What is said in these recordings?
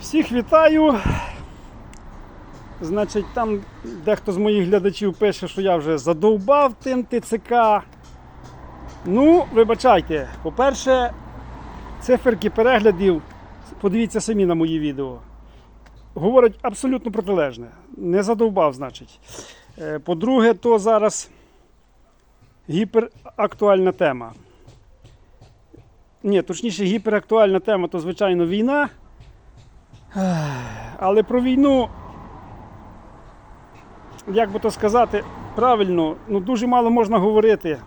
Всіх вітаю. Значить, там дехто з моїх глядачів пише, що я вже задовбав тим ТЦК. Ну, вибачайте, по-перше, циферки переглядів, подивіться самі на мої відео. Говорять абсолютно протилежне. Не задовбав, значить. Е, По-друге, то зараз гіперактуальна тема. Ні, точніше, гіперактуальна тема то, звичайно, війна. Але про війну, як би то сказати, правильно, ну дуже мало можна говорити.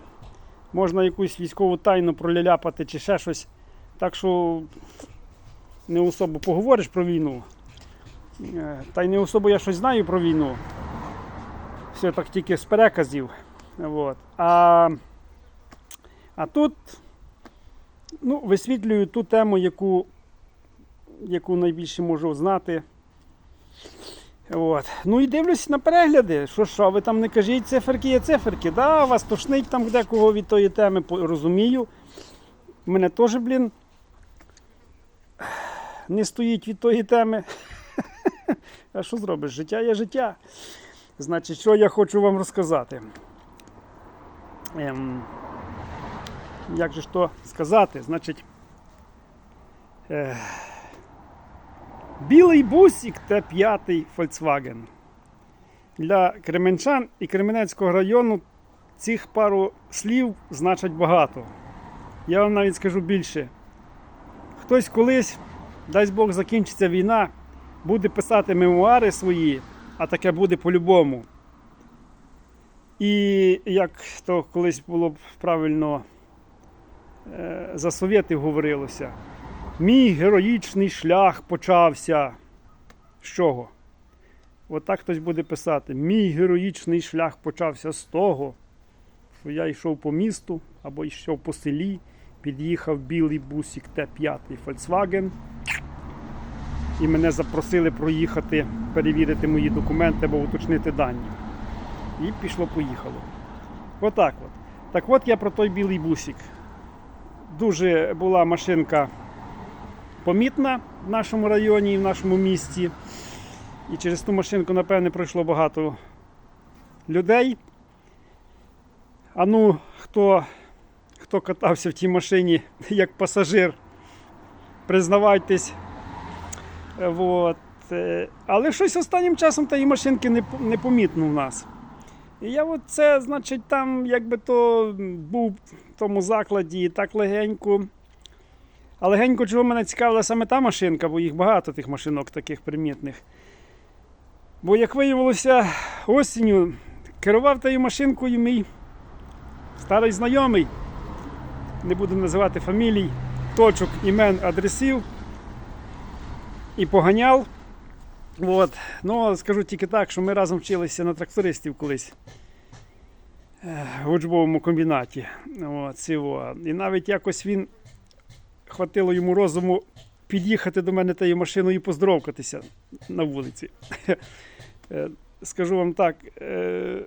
Можна якусь військову тайну проляляпати чи ще щось. Так що не особо поговориш про війну. Е, Та й не особо я щось знаю про війну. Все так тільки з переказів. От. А, а тут ну, висвітлюю ту тему, яку яку найбільше можу знати. От. Ну і дивлюсь на перегляди. Що що, ви там не кажіть циферки є циферки. Да, вас тошнить там декого від тої теми, розумію. Мене теж, блін, не стоїть від тої теми. А що зробиш? Життя є життя. Значить, що я хочу вам розказати. Ем, як же ж то сказати? Значить. Е, Білий бусик Т5 Volkswagen. Для Кременчан і Кременецького району цих пару слів значать багато. Я вам навіть скажу більше. Хтось колись, дасть Бог, закінчиться війна, буде писати мемуари свої, а таке буде по-любому. І як то колись було б правильно е, за совєтів говорилося. Мій героїчний шлях почався. З чого? От так хтось буде писати. Мій героїчний шлях почався з того, що я йшов по місту або йшов по селі, під'їхав білий бусик Т5 Volkswagen. І мене запросили проїхати, перевірити мої документи або уточнити дані. І пішло-поїхало. Отак от. Так от я про той білий бусик. Дуже була машинка помітна в нашому районі і в нашому місті. І через ту машинку, напевне, пройшло багато людей. А ну, хто, хто катався в тій машині як пасажир, признавайтесь. Вот. Е, Але щось останнім часом тієї машинки не, не помітно в нас. І я от це, значить, там, якби то був в тому закладі так легенько. А легенько чого мене цікавила саме та машинка, бо їх багато тих машинок таких примітних. Бо, як виявилося, осінню керував тією машинкою мій старий знайомий, не буду називати фамілій, точок, імен, адресів і поганяв. От. Ну, скажу тільки так, що ми разом вчилися на трактористів колись е, в учбовому комбінаті. От. І навіть якось він хватило йому розуму під'їхати до мене тією машиною і поздоровкатися на вулиці. Е, Скажу вам так. е,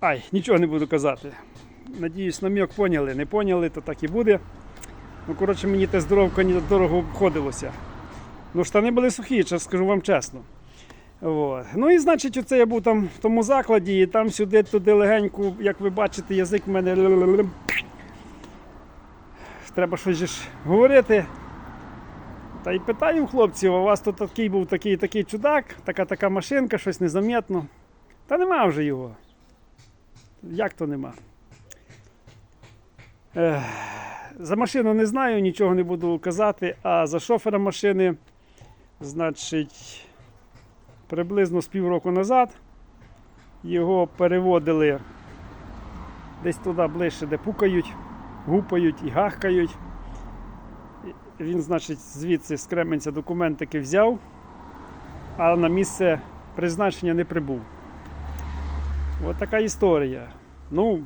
Ай, нічого не буду казати. Надіюсь, намік поняли. Не поняли, то так і буде. Ну, коротше, мені те здоровкання дорого обходилося. Ну, штани були сухі, скажу вам чесно. От. Ну і значить, оце я був там в тому закладі, і там сюди, туди легенько, як ви бачите, язик в мене. Треба щось ж говорити. Та й питаю хлопців, у вас тут такий був такий такий чудак, така така машинка, щось незаметно. Та нема вже його. Як то нема? Ех, за машину не знаю, нічого не буду казати, а за шофера машини, значить, приблизно з півроку назад його переводили десь туди ближче, де пукають, гупають і гахкають. Він, значить, звідси з Кременця документики взяв, а на місце призначення не прибув. Ось така історія. Ну,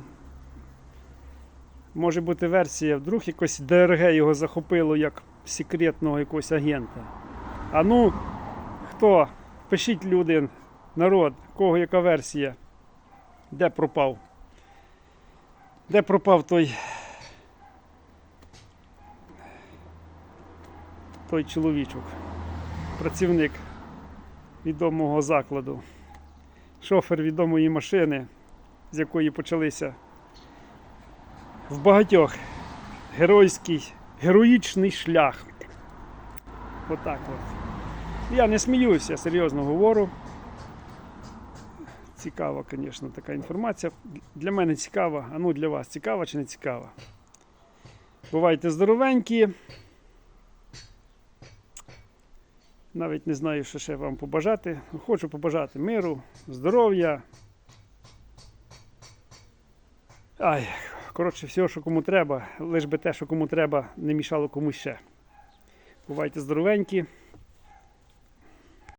може бути версія, вдруг якось ДРГ його захопило як секретного якогось агента. А ну, хто? Пишіть люди, народ, кого яка версія? Де пропав? Де пропав той той чоловічок, працівник відомого закладу, шофер відомої машини, з якої почалися в багатьох геройський, героїчний шлях. Отак от. Я не сміюся, я серйозно говорю. Цікава, звісно, така інформація. Для мене цікава, а ну для вас цікава чи не цікава? Бувайте здоровенькі. Навіть не знаю, що ще вам побажати. Хочу побажати миру, здоров'я. Ай, коротше, всього, що кому треба, лиш би те, що кому треба, не мішало комусь ще. Бувайте здоровенькі.